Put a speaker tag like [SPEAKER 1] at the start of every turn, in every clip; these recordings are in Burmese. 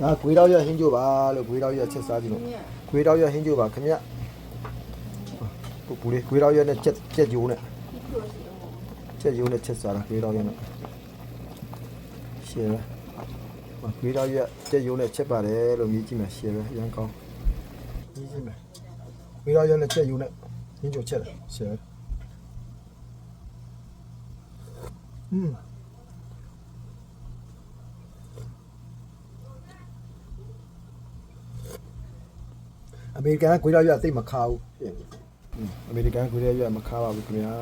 [SPEAKER 1] ဒါဂွေးတော့ရဟင်းကြိုပါလို့ဂွေးတော့ရချက်စားကြည့်လို့ဂွေးတော့ရဟင်းကြိုပါခင်ဗျပူပူလေးဂွေးတော့ရနဲ့ချက်ချက်ဂျိုးနဲ့ချက်ဂျိုးနဲ့ချက်စားတာဂွေးတော့ရနဲ့ရှယ်ပဲဂွေးတော့ရချက်ဂျိုးနဲ့ချက်ပါတယ်လို့မြည်ကြည့်မယ်ရှယ်ပဲအရန်ကောင်းမြည်ကြည့်မယ်ဂွေးတော့ရနဲ့ချက်ဂျိုးနဲ့ဟင်းကြိုချက်တယ်ရှယ်ပဲอืม အမေရိကန်ကခွေးတော့ရအသိမခါဘူးဖြစ်နေอืมအမေရိကန်ခွေးတော့ရမခါပါဘူးခင်ဗျာ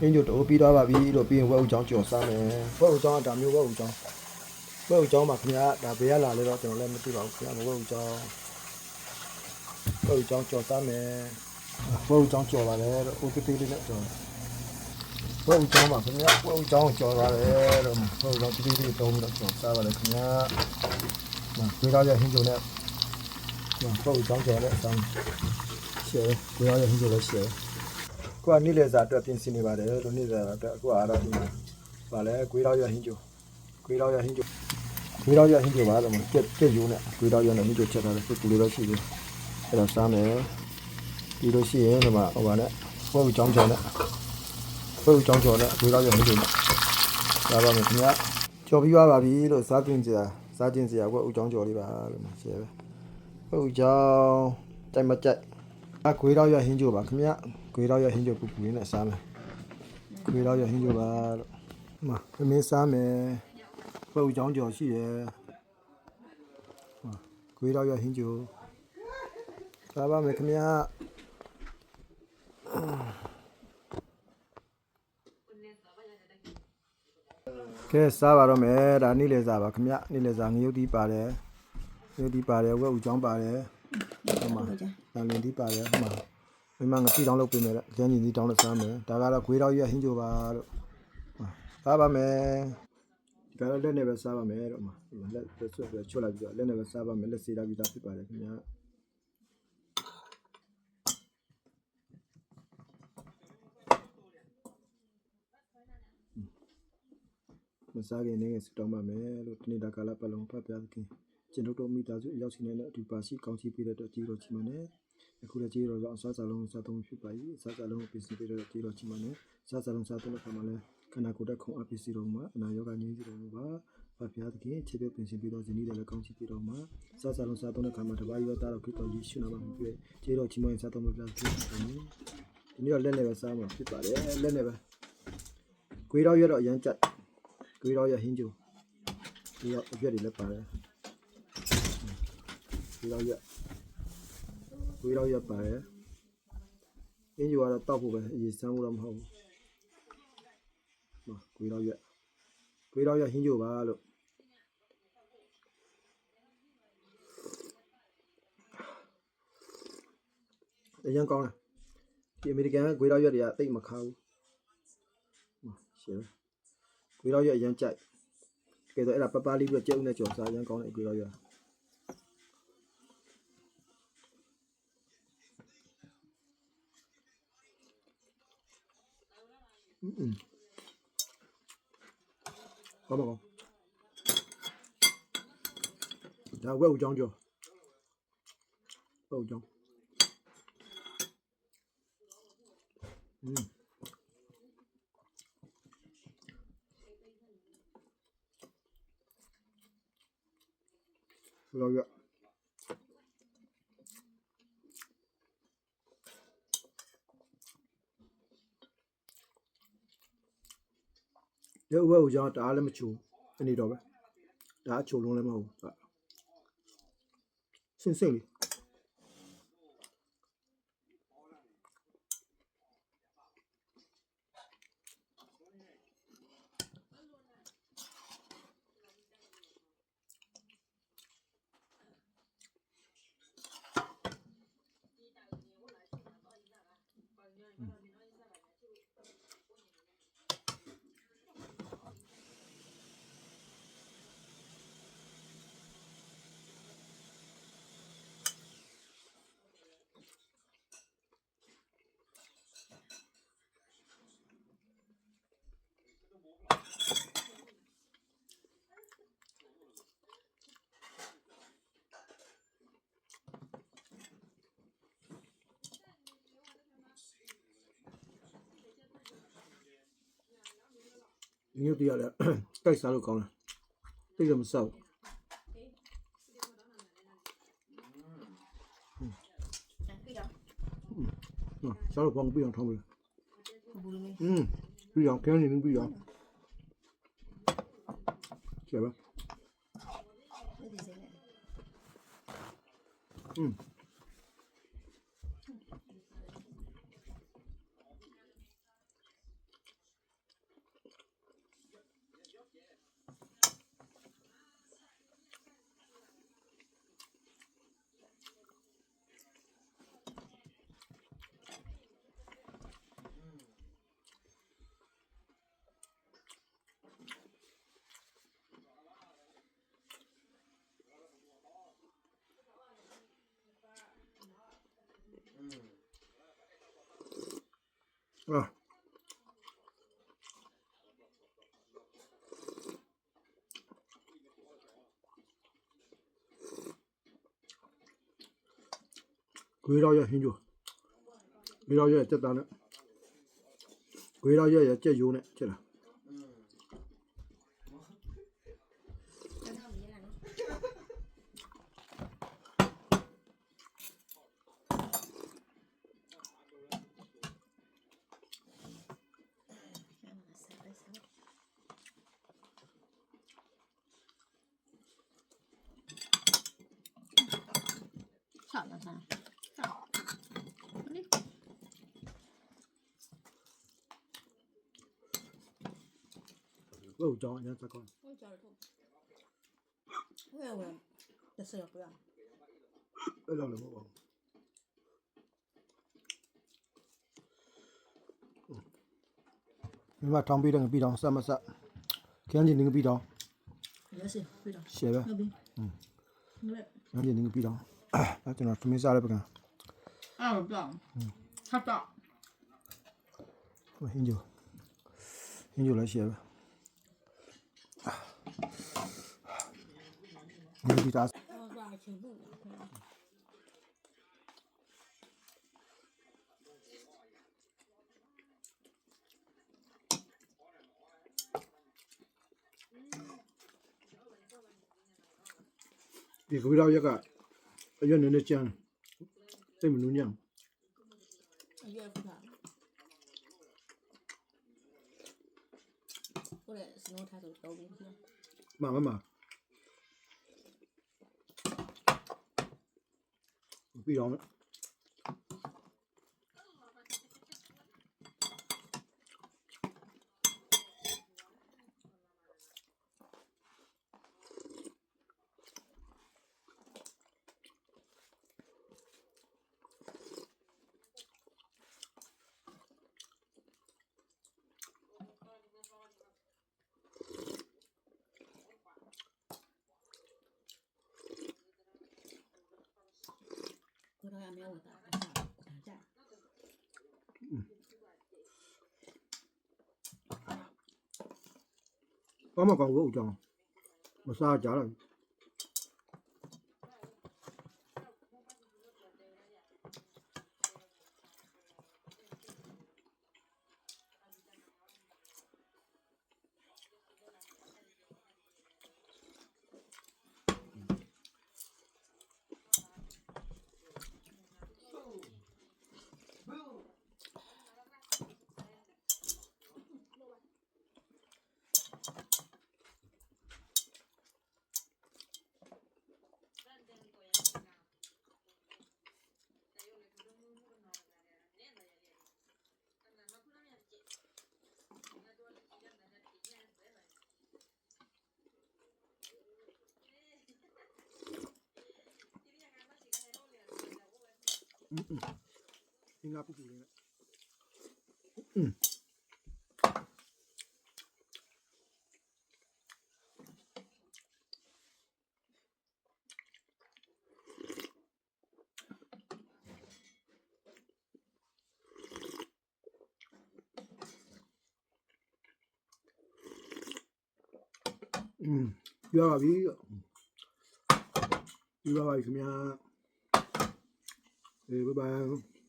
[SPEAKER 1] အင်းကျတိုးပြီးတော့ပါပြီလို့ပြီးရင်ဝက်ဥချောင်းကြော်စားမယ်ဝက်ဥချောင်းကဒါမျိုးဝက်ဥချောင်းဝက်ဥချောင်းမှာခင်ဗျာဒါဘယ်ရလာလဲတော့ကျွန်တော်လည်းမသိပါဘူးခင်ဗျာဝက်ဥချောင်းဝက်ဥချောင်းကြော်စားမယ်ဝက်ဥချောင်းကြော်ပါလေတော့ဥပတိလေးနဲ့ကြော်ဝက်ဥချောင်းပါခင်ဗျာဝက်ဥချောင်းကြော်ပါလေတော့ဝက်ဥချောင်းတိတိလေးတုံးပြီးတော့ကြော်စားပါလေခင်ဗျာခွေးတော့ရဟင်းကြုံနဲ့ဟုတ်ဟုတ်ကြောင်းကြော်တဲ့ အဆောင်ရှယ်ကိုရရဟင်းကြော်လည်းရှယ်ကိုကနေ့လေစာအတွက်ပြင်ဆင်နေပါတယ်လို့နေ့လေစာအတွက်အခုအားတော့ဒီမှာဗာလဲကွေးတော့ရဟင်းကြော်ကွေးတော့ရဟင်းကြော်ကွေးတော့ရဟင်းကြော်ပါတော့ပြက်ပြက်ယူနဲ့ကွေးတော့ရနဲ့ဟင်းကြော်ချက်ထားတယ်ကူလေးတော့ရှိသေးအဲ့တော့စားမယ်ပြီးလို့ရှိရင်ဒီမှာဟိုဗာနဲ့ဟုတ်ကြောင်းကြော်နဲ့ဟုတ်ကြောင်းကြော်နဲ့ကွေးတော့ရဟင်းကြော်နဲ့စားပါမယ်ခင်ဗျာကြော်ပြီးသွားပါပြီလို့စားတင်စရာစားတင်စရာကဥကြောင်းကြော်လေးပါလို့ရှယ်ပဲ ဟုတ်ကြောင်းတိုက်မကြိုက်အခွေးတော့ရဟင်းကြိုပါခင်ဗျခွေးတော့ရဟင်းကြိုပူပူလေးနဲ့စားမယ်ခွေးတော့ရဟင်းကြိုပါလို့ဟမသမင်းစားမယ်ပုတ်ကြောင်းကြော်ရှိရယ်ဟမခွေးတော့ရဟင်းကြိုစားပါမယ်ခင်ဗျကဲစားပါတော့မယ်ဒါနေ့လေစားပါခင်ဗျနေ့လေစားငရုတ်တီးပါတယ် ဒီဒီပါတယ်ဝက်ဦးချောင်းပါတယ်ဟိုမှာတန်လင်းဒီပါတယ်ဟိုမှာမိမငတိတောင်းလုပ်ပေးမယ်ကျန်းကြီးဒီတောင်းနဲ့စားမယ်ဒါကတော့ခွေးတော့ရဟင်းကြိုပါလို့စားပါမယ်ဒီကတော့လက်နဲ့ပဲစားပါမယ်တော့မှာလက်ဆွတ်ဆွတ်ချွတ်လိုက်ပြီးတော့လက်နဲ့ပဲစားပါမယ်လက်စေးလာပြီးသားဖြစ်ပါတယ်ခင်ဗျာမစားခင်နေစတောင်းပါမယ်လို့ဒီနေ့ဒါကာလပတ်လုံးဖတ်ပြသခင် ကျွန်တော်တို့မိသားစုအရောက်ရှိနေတဲ့အတူပါရှိကောင်းချီးပေးတဲ့အတွက်ကြီးတော်ချီးမနဲ့အခုလည်းကြီးတော်ကြောင့်အစားစားလုံးစားသုံးဖြစ်ပါ၏အစားစားလုံးကိုပြင်ဆင်ပေးတဲ့အတွက်ကြီးတော်ချီးမနဲ့စားစားလုံးစားသုံးတဲ့အခါမှာလည်းခန္ဓာကိုယ်တက်ခုံအပ်ပစ္စည်းတော်မှာအနာရောဂါငြိမ်းစေတော်မူပါဖဖျားသခင်ခြေပြပြင်ဆင်ပေးတော်ဇနီးတယ်လည်းကောင်းချီးပေးတော်မှာစားစားလုံးစားသုံးတဲ့အခါမှာတပါးရောသားတော်ခရစ်တော်ယေရှုနာမမှာပြည့်ကြီးတော်ချီးမနဲ့စားသုံးလို့ပြဖြစ်ပါမယ်ဒီနေ့တော့လက်နဲ့ပဲစားမှာဖြစ်ပါတယ်လက်နဲ့ပဲခွေးတော့ရတော့အရန်ကြက်ခွေးတော့ရဟင်းကျိုဒီတော့အပြက်တွေလည်းပါတယ် ဒီတော့ရဝေးတော့ရပါတယ်အင်းယူကတော့တောက်ဖို့ပဲအရေးစမ်းဖို့တော့မဟုတ်ဘူးမဝေးတော့ရဝေးတော့ရဟင်းကြိုပါလို့အရင်ကောင်းတယ်ဒီအမေရိကန်ကဂွေးတော့ရက်တွေကတိတ်မခါဘူးရှယ်ဂွေးတော့ရက်အရင်ကြိုက်ကဲတော့အဲ့ဒါပပလေးပြီးတော့ကြက်ဦးနဲ့ကြော်စားအရင်ကောင်းတယ်ဂွေးတော့ရက် 嗯。好不好？来外五张就。外五张嗯。不要不 လောက်ရရုပ်ဝက်ဦးချောင်းတအားလည်းမချိုးအနေတော့ပဲဒါအချိုလုံးလည်းမဟုတ်ဘူးဒါစင်စိတ်လေး
[SPEAKER 2] 牛逼了，該啥都講啦，都咁
[SPEAKER 1] 瘦。嗯，嗯，小老公不一樣，湯味。嗯，不一樣，肯定不一樣。食吧。嗯。Oh. 鬼佬也很
[SPEAKER 2] 久，鬼佬也
[SPEAKER 1] 在打呢，
[SPEAKER 2] 鬼佬也也在游
[SPEAKER 1] 呢，这了。好了吧？âu chó nha ta con ôi trời thôi 왜 왜?
[SPEAKER 2] 됐어요 뭐야? 일로
[SPEAKER 1] 먹어 nhưng mà trong bi đằng bi đằng sao mà sợ? Cái gì đừng
[SPEAKER 2] bi đằng xe đó ừ.
[SPEAKER 1] Cái gì đừng bi đằng đó cho nó chúng mình ra đây bằng à không được không được hình như
[SPEAKER 2] hình như là xe đó 你给咋？你给到一个，越
[SPEAKER 1] 南的酱，这么浓酱。
[SPEAKER 2] 越不糖。过来，是我他
[SPEAKER 1] 做高工去。妈妈妈。you don't 嗯。帮妈讲我有讲，我是阿家了。Hingga aku boleh. Mm. Mm. Yo la vi. Yo la vi, mira. Bye bye.